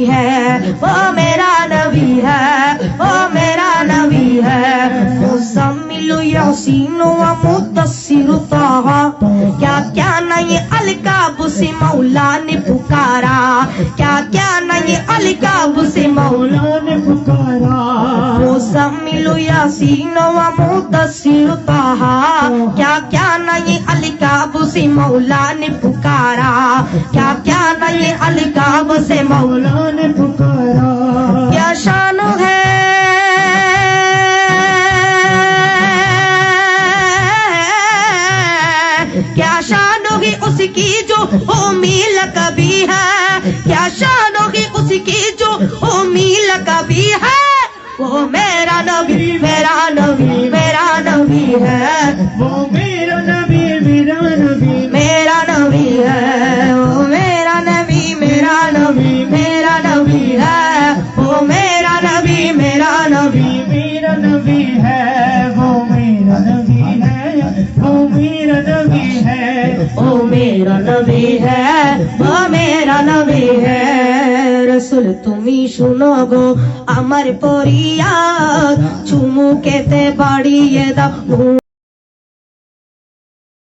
है। वो मेरा नबी है। वो मेरा नबी है। मुसम्मिलु यासीनो व मुदस्सिरु ताहा। क्या क्या नहीं अलकाब से मौला ने पुकारा। क्या क्या नहीं अलकाब से मौला ने पुकारा। मुसम्मिलु यासीनो व मुदस्सिरु ताहा। क्या क्या नहीं अलकाब से मौला ने पुकारा। क्या क्या नहीं अलकाब से मौला क्या शान होगी उसकी जो ओ मील कभी है? क्या शान होगी उसकी जो ओ मील कभी है? वो मेरा नबी मेरा नबी मेरा नबी है। वो मेरा नबी मेरा नबी मेरा नबी है। वो मेरा नबी मेरा नबी मेरा नबी है। वो मेरा नबी मेरा नबी मेरा नबी है है। मेरा नबी है ओ मेरा नबी है वो मेरा नबी है রসুল তুমি শুনো গো আমার পরিয়া চুমুকেতে বাড়িয়ে দাও